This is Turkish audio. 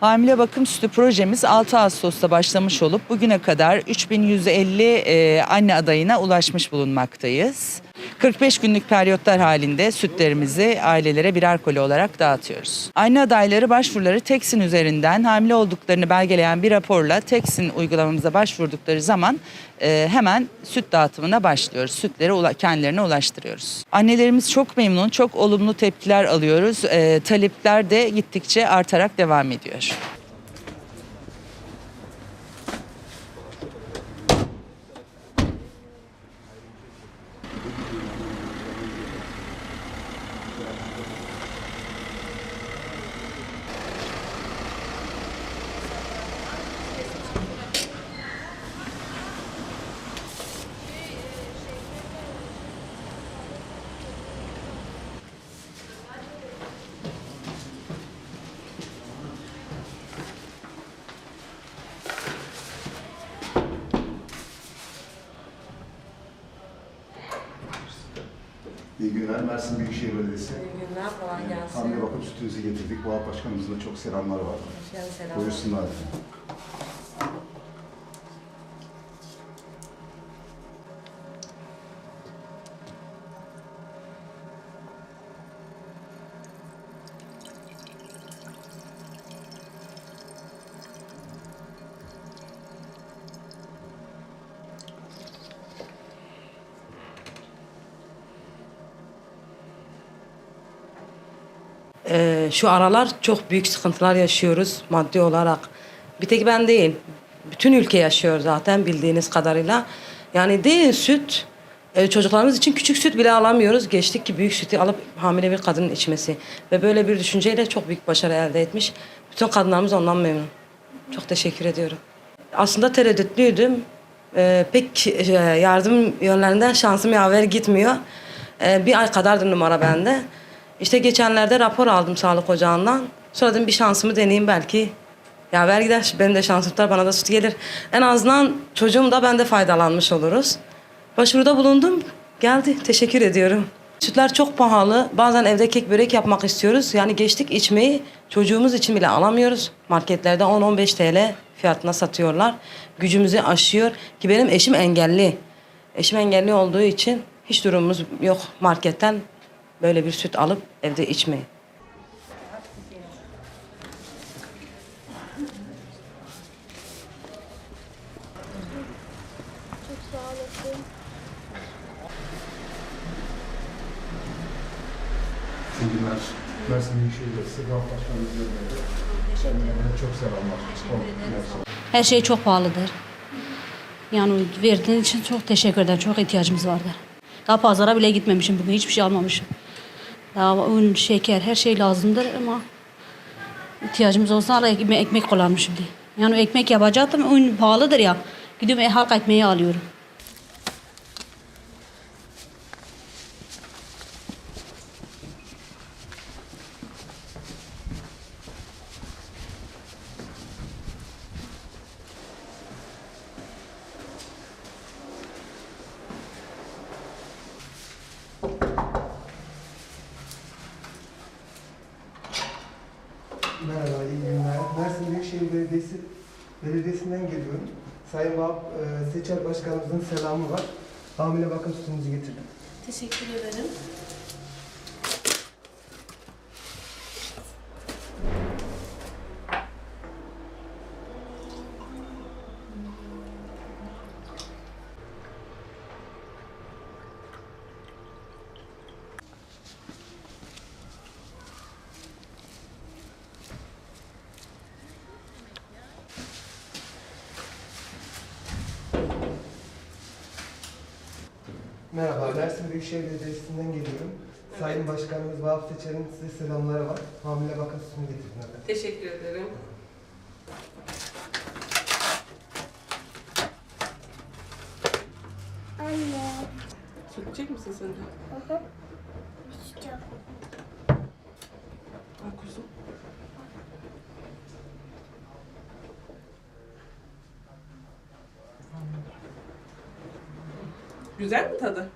Hamile bakım sütü projemiz 6 Ağustos'ta başlamış olup bugüne kadar 3150 e, anne adayına ulaşmış bulunmaktayız. 45 günlük periyotlar halinde sütlerimizi ailelere birer koli olarak dağıtıyoruz. Anne adayları başvuruları Teksin üzerinden hamile olduklarını belgeleyen bir raporla Teksin uygulamamıza başvurdukları zaman e, hemen süt dağıtımına başlıyoruz. Sütleri ula- kendilerine ulaştırıyoruz. Annelerimiz çok memnun, çok olumlu tepkiler alıyoruz. E, talepler de gittikçe artarak devam ediyor. İyi günler. Mersin Büyükşehir Belediyesi. İyi günler, kolay gelsin. Hamile bakım sütünüzü getirdik. Vahap Başkanımızın da çok selamları var. Hoş geldin, selam. Buyursunlar. Ee, şu aralar çok büyük sıkıntılar yaşıyoruz maddi olarak. Bir tek ben değil. Bütün ülke yaşıyor zaten bildiğiniz kadarıyla. Yani değil süt. e, çocuklarımız için küçük süt bile alamıyoruz. Geçtik ki büyük sütü alıp hamile bir kadının içmesi. Ve böyle bir düşünceyle çok büyük başarı elde etmiş. Bütün kadınlarımız ondan memnun. Çok teşekkür ediyorum. Aslında tereddütlüydüm. Ee, pek e, yardım yönlerinden şansım yaver gitmiyor. Ee, bir ay kadardır numara bende. İşte geçenlerde rapor aldım sağlık ocağından. Sonra dedim bir şansımı deneyeyim belki. Yaver gider, benim de şansım tutar, bana da süt gelir. En azından çocuğum da ben de faydalanmış oluruz. Başvuruda bulundum, geldi. Teşekkür ediyorum. Sütler çok pahalı. Bazen evde kek börek yapmak istiyoruz. Yani geçtik içmeyi çocuğumuz için bile alamıyoruz. Marketlerde 10-15 TL fiyatına satıyorlar. Gücümüzü aşıyor ki benim eşim engelli. Eşim engelli olduğu için hiç durumumuz yok marketten böyle bir süt alıp evde içmeyi. İyi günler. Mersin Büyükşehir Belediyesi. Vahap Başkanımızın Teşekkür Çok selamlar. Her şey çok pahalıdır. Yani verdiğin için çok teşekkür ederim. Çok ihtiyacımız vardı. Daha pazara bile gitmemişim bugün. Hiçbir şey almamışım. Daha un, şeker, her şey lazımdır ama ihtiyacımız olsa hala ekmek, ekmek kullanmışım diye. Yani ekmek yapacaktım. Un pahalıdır ya. Gidiyorum e, halk ekmeği alıyorum. Merhaba, iyi günler. Mersin Büyükşehir Belediyesi Belediyesi'nden geliyorum. Sayın Vahap e, Seçer Başkanımızın selamı var. Hamile bakım sütünüzü getirdim. Teşekkür ederim. Merhaba, Mersin Büyükşehir Belediyesi'nden geliyorum. Sayın Başkanımız Vahap Seçer'in size selamları var. Hamile bakım sütünü getirdim efendim. Teşekkür ederim. Anne. Sütecek misin sen de? Hı hı. Güzel mi tadı?